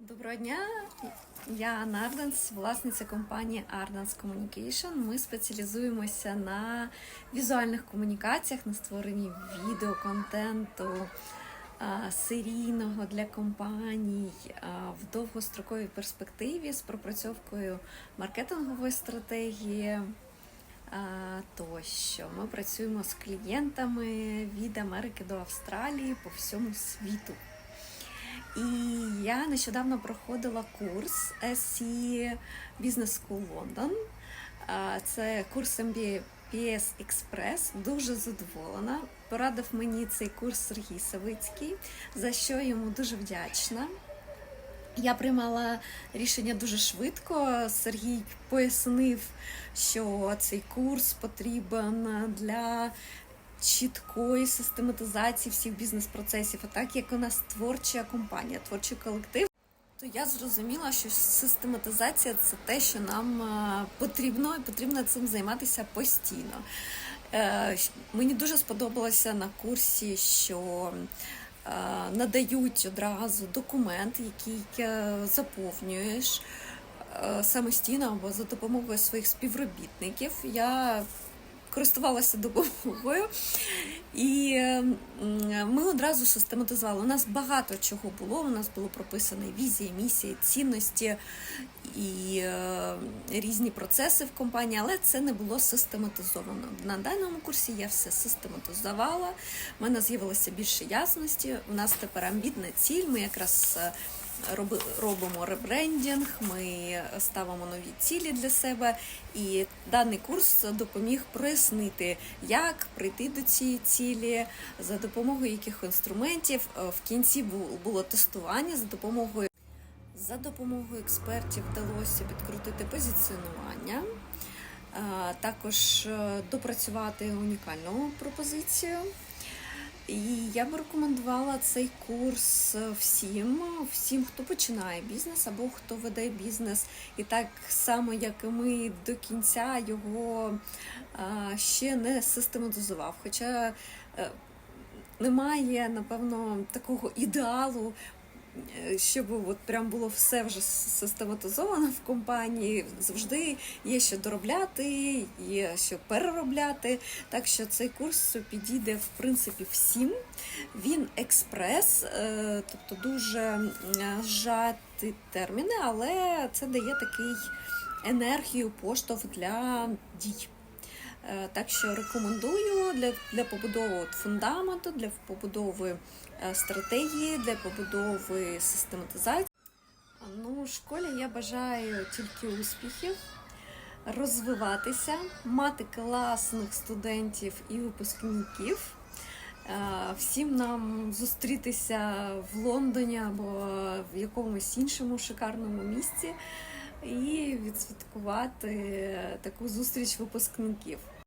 Доброго дня, я Анна Арденс, власниця компанії Ardens Communication. Ми спеціалізуємося на візуальних комунікаціях, на створенні відеоконтенту а, серійного для компаній а, в довгостроковій перспективі з пропрацьовкою маркетингової стратегії. а, Тощо ми працюємо з клієнтами від Америки до Австралії по всьому світу. І я нещодавно проходила курс SC Business School London. Це курс MBA PS Express. Дуже задоволена. Порадив мені цей курс Сергій Савицький, за що йому дуже вдячна. Я приймала рішення дуже швидко. Сергій пояснив, що цей курс потрібен для чіткої систематизації всіх бізнес-процесів, а так як у нас творча компанія, творчий колектив. То я зрозуміла, що систематизація це те, що нам е, потрібно, і потрібно цим займатися постійно. Е, Мені дуже сподобалося на курсі, що е, надають одразу документ, який заповнюєш самостійно або за допомогою своїх співробітників. Я користувалася допомогою, і ми одразу систематизували. У нас багато чого було. У нас було прописано візія, місія, цінності і е, різні процеси в компанії, але це не було систематизовано. На даному курсі я все систематизувала. У мене з'явилося більше ясності. У нас тепер амбітна ціль. Ми якраз е, роби- робимо ребрендінг, ми ставимо нові цілі для себе. І даний курс допоміг прояснити, як прийти до цієї цілі, за допомогою яких інструментів. Е, В кінці бу- було тестування за допомогою. За допомогою експертів вдалося підкрутити позиціонування, також е, допрацювати унікальну пропозицію. І я б рекомендувала цей курс е, всім, всім, хто починає бізнес або хто веде бізнес, і так само, як і ми до кінця його ще не систематизував. Хоча е, немає, напевно, такого ідеалу, е, щоб от прям було все вже систематизовано в компанії. Завжди є що доробляти, є що переробляти. Так що цей курс підійде в принципі всім. Він експрес, е, тобто дуже зжаті терміни, але це дає такий енергію, поштовх для дій. Е, Так що рекомендую для, для побудови фундаменту, для побудови е, стратегії, для побудови систематизації. Ну, школі я бажаю тільки успіхів, розвиватися, мати класних студентів і випускників. Е, Всім нам зустрітися в Лондоні або в якомусь іншому шикарному місці і відсвяткувати таку зустріч випускників.